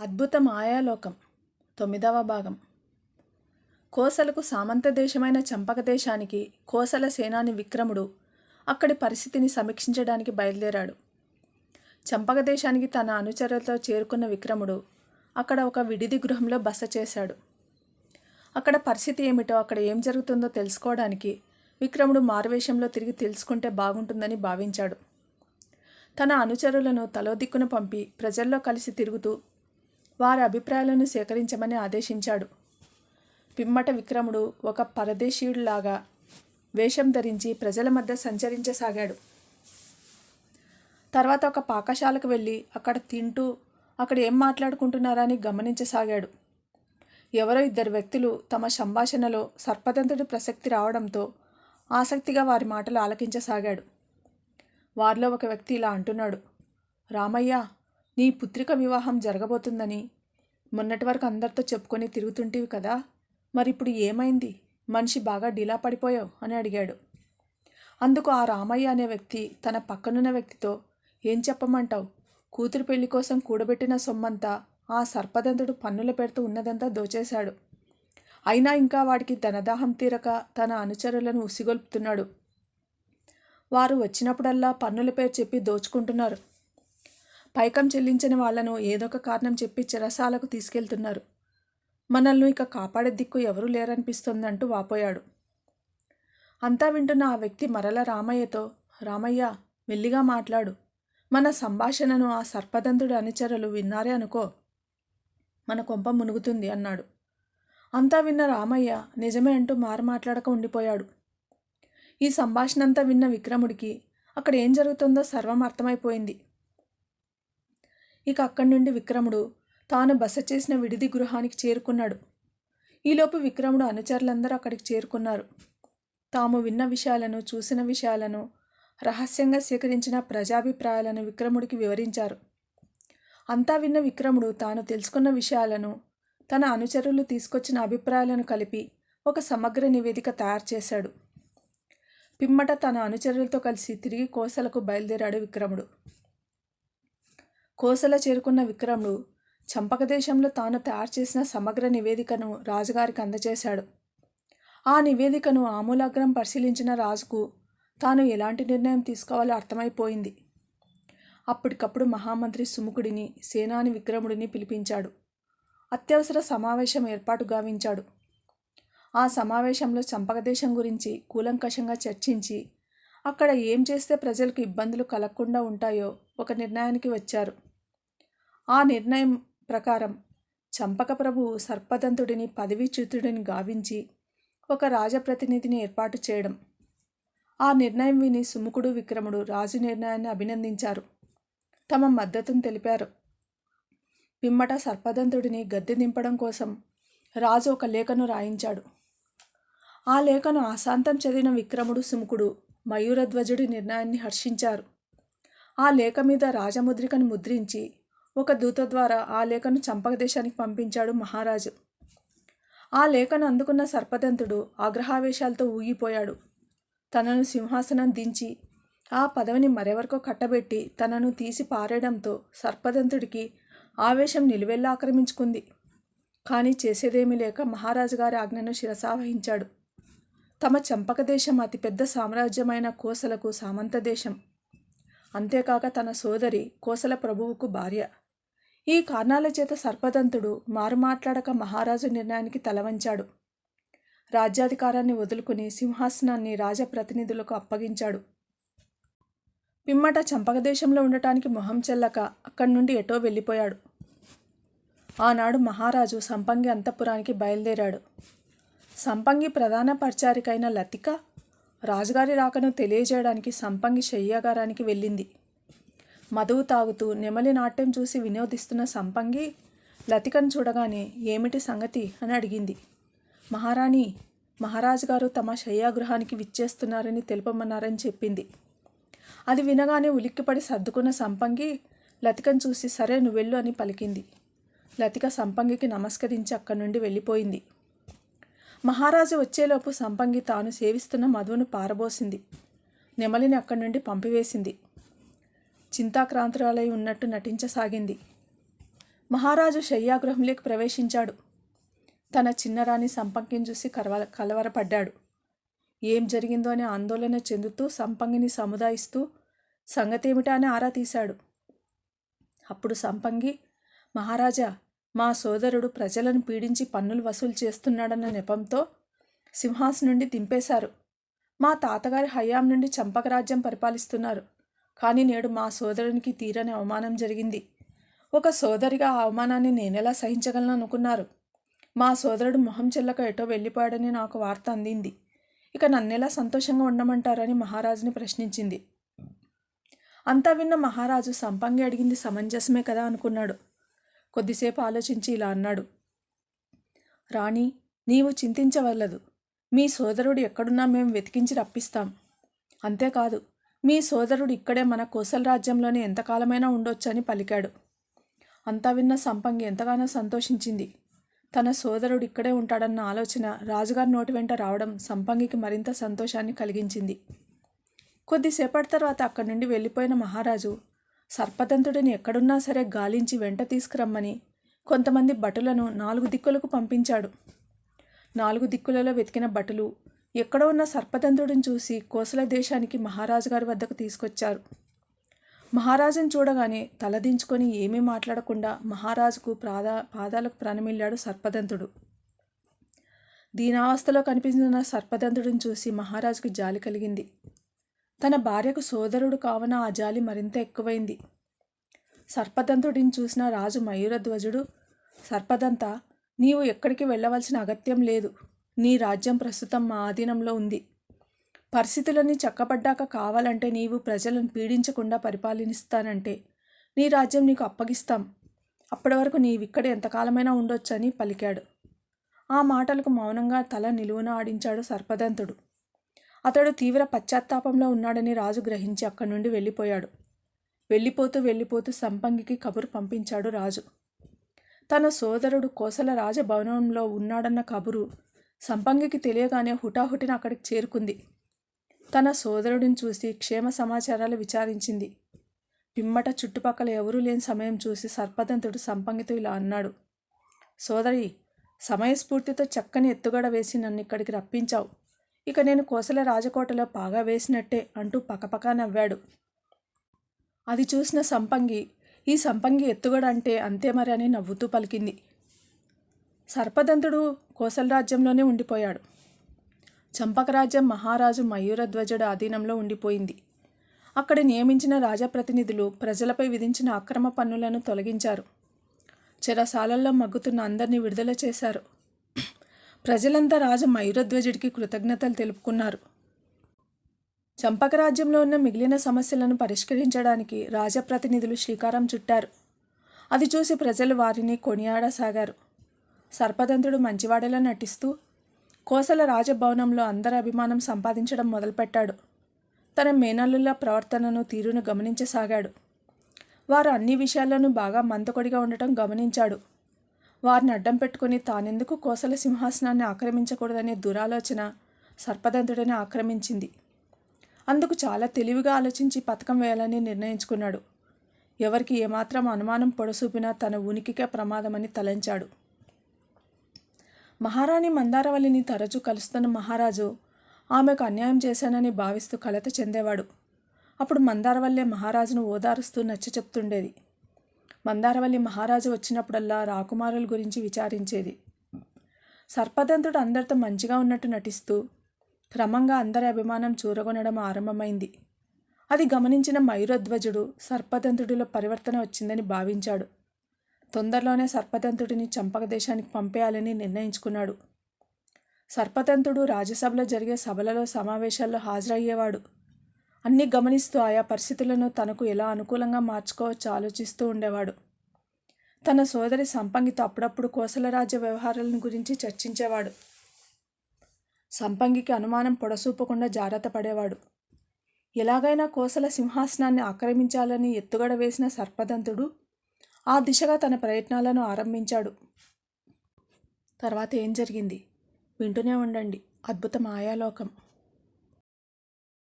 అద్భుత మాయాలోకం. తొమ్మిదవ భాగం. కోసలకు సామంత దేశమైన చంపక దేశానికి కోసల సేనాని విక్రముడు అక్కడి పరిస్థితిని సమీక్షించడానికి బయలుదేరాడు. చంపక దేశానికి తన అనుచరులతో చేరుకున్న విక్రముడు అక్కడ ఒక విడిది గృహంలో బస చేశాడు. అక్కడ పరిస్థితి ఏమిటో అక్కడ ఏం జరుగుతుందో తెలుసుకోవడానికి విక్రముడు మారువేషంలో తిరిగి తెలుసుకుంటే బాగుంటుందని భావించాడు. తన అనుచరులను తలోదిక్కున పంపి ప్రజల్లో కలిసి తిరుగుతూ వారి అభిప్రాయాలను సేకరించమని ఆదేశించాడు. పిమ్మట విక్రముడు ఒక పరదేశీయుడిలాగా వేషం ధరించి ప్రజల మధ్య సంచరించసాగాడు. తర్వాత ఒక పాకశాలకు వెళ్ళి అక్కడ తింటూ అక్కడ ఏం మాట్లాడుకుంటున్నారని గమనించసాగాడు. ఎవరో ఇద్దరు వ్యక్తులు తమ సంభాషణలో సర్పదంతుడి ప్రసక్తి రావడంతో ఆసక్తిగా వారి మాటలు ఆలకించసాగాడు. వారిలో ఒక వ్యక్తి ఇలా అంటున్నాడు. రామయ్య నీ పుత్రిక వివాహం జరగబోతుందని మొన్నటి వరకు అందరితో చెప్పుకొని తిరుగుతుంటివి కదా. మరి ఇప్పుడు ఏమైంది? మనిషి బాగా డీలా పడిపోయావు అని అడిగాడు. అందుకు ఆ రామయ్య అనే వ్యక్తి తన పక్కనున్న వ్యక్తితో ఏం చెప్పమంటావు? కూతురు పెళ్ళి కోసం కూడబెట్టిన సొమ్మంతా ఆ సర్పదంతుడు పన్నుల పెడుతూ ఉన్నదంతా దోచేశాడు. అయినా ఇంకా వాడికి ధనదాహం తీరక తన అనుచరులను ఉసిగొల్పుతున్నాడు. వారు వచ్చినప్పుడల్లా పన్నుల పేరు చెప్పి దోచుకుంటున్నారు. పైకం చెల్లించని వాళ్ళను ఏదొక కారణం చెప్పి చెరసాలకు తీసుకెళ్తున్నారు. మనల్ని ఇక కాపాడే దిక్కు ఎవరూ లేరనిపిస్తుందంటూ వాపోయాడు. అంతా వింటున్న ఆ వ్యక్తి మరల రామయ్యతో రామయ్య మెల్లిగా మాట్లాడు. మన సంభాషణను ఆ సర్పదంతుడి అనుచరులు విన్నారే అనుకో. మన కొంప మునుగుతుంది అన్నాడు. అంతా విన్న రామయ్య నిజమే అంటూ మారు మాట్లాడక ఉండిపోయాడు. ఈ సంభాషణ అంతా విన్న విక్రముడికి అక్కడ ఏం జరుగుతుందో సర్వం అర్థమైపోయింది. ఇక అక్కడి నుండి విక్రముడు తాను బస చేసిన విడిది గృహానికి చేరుకున్నాడు. ఈలోపు విక్రముడు అనుచరులందరూ అక్కడికి చేరుకున్నారు. తాము విన్న విషయాలను చూసిన విషయాలను రహస్యంగా సేకరించిన ప్రజాభిప్రాయాలను విక్రముడికి వివరించారు. అంతా విన్న విక్రముడు తాను తెలుసుకున్న విషయాలను తన అనుచరులు తీసుకొచ్చిన అభిప్రాయాలను కలిపి ఒక సమగ్ర నివేదిక తయారు చేశాడు. పిమ్మట తన అనుచరులతో కలిసి తిరిగి కోసలకు బయలుదేరాడు విక్రముడు. కోసల చేరుకున్న విక్రముడు చంపక దేశంలో తాను తయారు చేసిన సమగ్ర నివేదికను రాజుగారికి అందజేశాడు. ఆ నివేదికను ఆమూలాగ్రం పరిశీలించిన రాజుకు తాను ఎలాంటి నిర్ణయం తీసుకోవాలో అర్థమైపోయింది. అప్పటికప్పుడు మహామంత్రి సుముఖుడిని సేనాని విక్రముడిని పిలిపించాడు. అత్యవసర సమావేశం ఏర్పాటు గావించాడు. ఆ సమావేశంలో చంపకదేశం గురించి కూలంకషంగా చర్చించి అక్కడ ఏం చేస్తే ప్రజలకు ఇబ్బందులు కలగకుండా ఉంటాయో ఒక నిర్ణయానికి వచ్చారు. ఆ నిర్ణయం ప్రకారం చంపక ప్రభువు సర్పదంతుడిని పదవీచ్యుతుడిని గావించి ఒక రాజప్రతినిధిని ఏర్పాటు చేయడం. ఆ నిర్ణయం విని సుముఖుడు విక్రముడు రాజు నిర్ణయాన్ని అభినందించారు. తమ మద్దతును తెలిపారు. పిమ్మట సర్పదంతుడిని గద్దె దింపడం కోసం రాజు ఒక లేఖను రాయించాడు. ఆ లేఖను ఆశాంతం చదివిన విక్రముడు సుముఖుడు మయూరధ్వజుడి నిర్ణయాన్ని హర్షించారు. ఆ లేఖ మీద రాజముద్రికను ముద్రించి ఒక దూత ద్వారా ఆ లేఖను చంపక దేశానికి పంపించాడు మహారాజు. ఆ లేఖను అందుకున్న సర్పదంతుడు ఆగ్రహావేశాలతో ఊగిపోయాడు. తనను సింహాసనం దించి ఆ పదవిని మరెవరికో కట్టబెట్టి తనను తీసి పారేయడంతో సర్పదంతుడికి ఆవేశం నిలువెల్లా ఆక్రమించుకుంది. కానీ చేసేదేమీ లేక మహారాజు గారి ఆజ్ఞను శిరసావహించాడు. తమ చంపక దేశం అతిపెద్ద సామ్రాజ్యమైన కోసలకు సామంత దేశం. అంతేకాక తన సోదరి కోసల ప్రభువుకు భార్య. ఈ కారణాల చేత సర్పదంతుడు మారు మాట్లాడక మహారాజు నిర్ణయానికి తలవంచాడు. రాజ్యాధికారాన్ని వదులుకుని సింహాసనాన్ని రాజప్రతినిధులకు అప్పగించాడు. పిమ్మట చంపకదేశంలో ఉండటానికి మొహం చెల్లక అక్కడి నుండి ఎటో వెళ్ళిపోయాడు. ఆనాడు మహారాజు సంపంగి అంతఃపురానికి బయలుదేరాడు. సంపంగి ప్రధాన పరిచారికైన లతిక రాజుగారి రాకను తెలియజేయడానికి సంపంగి శయ్యాగారానికి వెళ్ళింది. మధువు తాగుతూ నెమలి నాట్యం చూసి వినోదిస్తున్న సంపంగి లతికను చూడగానే ఏమిటి సంగతి అని అడిగింది. మహారాణి మహారాజు గారు తమ శయ్యాగృహానికి విచ్చేస్తున్నారని తెలుపమన్నారని చెప్పింది. అది వినగానే ఉలిక్కిపడి సర్దుకున్న సంపంగి లతికను చూసి సరే నువ్వెళ్ళు అని పలికింది. లతిక సంపంగికి నమస్కరించి అక్కడి నుండి వెళ్ళిపోయింది. మహారాజు వచ్చేలోపు సంపంగి తాను సేవిస్తున్న మధువును పారబోసింది. నెమలిని అక్కడి నుండి పంపివేసింది. చింతాక్రాంతురాలై ఉన్నట్టు నటించసాగింది. మహారాజు శయ్యాగృహంలోకి ప్రవేశించాడు. తన చిన్నరాణి సంపంగిని చూసి కలవ కలవరపడ్డాడు. ఏం జరిగిందో అని ఆందోళన చెందుతూ సంపంగిని సముదాయిస్తూ సంగతేమిటా అని ఆరా తీశాడు. అప్పుడు సంపంగి మహారాజా మా సోదరుడు ప్రజలను పీడించి పన్నులు వసూలు చేస్తున్నాడన్న నెపంతో సింహాస్ నుండి దింపేశారు. మా తాతగారి హయాం నుండి చంపకరాజ్యం పరిపాలిస్తున్నారు. కానీ నేడు మా సోదరునికి తీరని అవమానం జరిగింది. ఒక సోదరిగా ఆ అవమానాన్ని నేనెలా సహించగలను అనుకున్నారు? మా సోదరుడు మొహం చెల్లక ఎటో వెళ్ళిపోయాడని నాకు వార్త అందింది. ఇక నన్నెలా సంతోషంగా ఉండమంటారని మహారాజుని ప్రశ్నించింది. అంతా విన్న మహారాజు సంపంగి అడిగింది సమంజసమే కదా అనుకున్నాడు. కొద్దిసేపు ఆలోచించి ఇలా అన్నాడు. రాణి నీవు చింతించవలదు. మీ సోదరుడు ఎక్కడున్నా మేము వెతికించి రప్పిస్తాం. అంతేకాదు మీ సోదరుడు ఇక్కడే మన కోసల రాజ్యంలోనే ఎంతకాలమైనా ఉండొచ్చని పలికాడు. అంతా విన్న సంపంగి ఎంతగానో సంతోషించింది. తన సోదరుడు ఇక్కడే ఉంటాడన్న ఆలోచన రాజుగారి నోటి వెంట రావడం సంపంగికి మరింత సంతోషాన్ని కలిగించింది. కొద్దిసేపటి తర్వాత అక్కడి నుండి వెళ్ళిపోయిన మహారాజు సర్పదంతుడిని ఎక్కడున్నా సరే గాలించి వెంట తీసుకురమ్మని కొంతమంది భటులను నాలుగు దిక్కులకు పంపించాడు. నాలుగు దిక్కులలో వెతికిన భటులు ఎక్కడో ఉన్న సర్పదంతుడిని చూసి కోసల దేశానికి మహారాజు గారి వద్దకు తీసుకొచ్చారు. మహారాజును చూడగానే తలదించుకొని ఏమీ మాట్లాడకుండా మహారాజుకు ప్రాదా పాదాలకు ప్రాణమిల్లాడు సర్పదంతుడు దీనావస్థలో కనిపించిన సర్పదంతుడిని చూసి మహారాజుకు జాలి కలిగింది. తన భార్యకు సోదరుడు కావున ఆ జాలి మరింత ఎక్కువైంది. సర్పదంతుడిని చూసిన రాజు మయూరధ్వజుడు సర్పదంత నీవు ఎక్కడికి వెళ్ళవలసిన అగత్యం లేదు. నీ రాజ్యం ప్రస్తుతం మా ఆధీనంలో ఉంది. పరిస్థితులన్నీ చక్కబడ్డాక కావాలంటే నీవు ప్రజలను పీడించకుండా పరిపాలనిస్తానంటే నీ రాజ్యం నీకు అప్పగిస్తాం. అప్పటి వరకు నీవిక్కడ ఎంతకాలమైనా ఉండొచ్చని పలికాడు. ఆ మాటలకు మౌనంగా తల నిలువున ఆడించాడు సర్పదంతుడు. అతడు తీవ్ర పశ్చాత్తాపంలో ఉన్నాడని రాజు గ్రహించి అక్కడి నుండి వెళ్ళిపోయాడు. వెళ్ళిపోతూ వెళ్ళిపోతూ సంపంగికి కబురు పంపించాడు రాజు. తన సోదరుడు కోసల రాజభవనంలో ఉన్నాడన్న కబురు సంపంగికి తెలియగానే హుటాహుటిన అక్కడికి చేరుకుంది. తన సోదరుడిని చూసి క్షేమ సమాచారాలు విచారించింది. పిమ్మట చుట్టుపక్కల ఎవరూ లేని సమయం చూసి సర్పదంతుడు సంపంగితో ఇలా అన్నాడు. సోదరి సమయస్ఫూర్తితో చక్కని ఎత్తుగడ వేసి నన్ను ఇక్కడికి రప్పించావు. ఇక నేను కోసల రాజకోటలో పాగా వేసినట్టే అంటూ పకపకా నవ్వాడు. అది చూసిన సంపంగి ఈ సంపంగి ఎత్తుగడ అంటే అంతే మరి అని నవ్వుతూ పలికింది. సర్పదంతుడు కోసల రాజ్యంలోనే ఉండిపోయాడు. చంపకరాజ్యం మహారాజు మయూరధ్వజుడు ఆధీనంలో ఉండిపోయింది. అక్కడ నియమించిన రాజప్రతినిధులు ప్రజలపై విధించిన అక్రమ పన్నులను తొలగించారు. చెరసాలల్లో మగ్గుతున్న అందరినీ విడుదల చేశారు. ప్రజలంతా రాజు మయూరధ్వజుడికి కృతజ్ఞతలు తెలుపుకున్నారు. చంపకరాజ్యంలో ఉన్న మిగిలిన సమస్యలను పరిష్కరించడానికి రాజప్రతినిధులు శ్రీకారం చుట్టారు. అది చూసి ప్రజలు వారిని కొనియాడసాగారు. సర్పదంతుడు మంచివాడేలా నటిస్తూ కోసల రాజభవనంలో అందరి అభిమానం సంపాదించడం మొదలుపెట్టాడు. తన మేనల్లుల ప్రవర్తనను తీరును గమనించసాగాడు. వారు అన్ని విషయాల్లోనూ బాగా మంతకొడిగా ఉండటం గమనించాడు. వారిని అడ్డం పెట్టుకుని తానెందుకు కోసల సింహాసనాన్ని ఆక్రమించకూడదనే దురాలోచన సర్పదంతుడిని ఆక్రమించింది. అందుకు చాలా తెలివిగా ఆలోచించి పథకం వేయాలని నిర్ణయించుకున్నాడు. ఎవరికి ఏమాత్రం అనుమానం పొడసూపినా తన ఉనికికే ప్రమాదమని తలంచాడు. మహారాణి మందారవల్లిని తరచూ కలుస్తున్న మహారాజు ఆమెకు అన్యాయం చేశానని భావిస్తూ కలత చెందేవాడు. అప్పుడు మందారవల్లే మహారాజును ఓదారుస్తూ నచ్చ చెప్తుండేది. మందారవల్లి మహారాజు వచ్చినప్పుడల్లా రాకుమారుల గురించి విచారించేది. సర్పదంతుడు అందరితో మంచిగా ఉన్నట్టు నటిస్తూ క్రమంగా అందరి అభిమానం చూరగొనడం ఆరంభమైంది. అది గమనించిన మయూరధ్వజుడు సర్పదంతుడిలో పరివర్తన వచ్చిందని భావించాడు. తొందరలోనే సర్పదంతుడిని చంపక దేశానికి పంపేయాలని నిర్ణయించుకున్నాడు. సర్పదంతుడు రాజ్యసభలో జరిగే సభలలో సమావేశాల్లో హాజరయ్యేవాడు. అన్నీ గమనిస్తూ ఆయా పరిస్థితులను తనకు ఎలా అనుకూలంగా మార్చుకోవచ్చో ఆలోచిస్తూ ఉండేవాడు. తన సోదరి సంపంగితో అప్పుడప్పుడు కోసల రాజ్య వ్యవహారాలను గురించి చర్చించేవాడు. సంపంగికి అనుమానం పొడసూపకుండా జాగ్రత్త పడేవాడు. ఎలాగైనా కోసల సింహాసనాన్ని ఆక్రమించాలని ఎత్తుగడ వేసిన సర్పదంతుడు ఆ దిశగా తన ప్రయత్నాలను ఆరంభించాడు. తర్వాత ఏం జరిగింది? వింటూనే ఉండండి. అద్భుత మాయాలోకం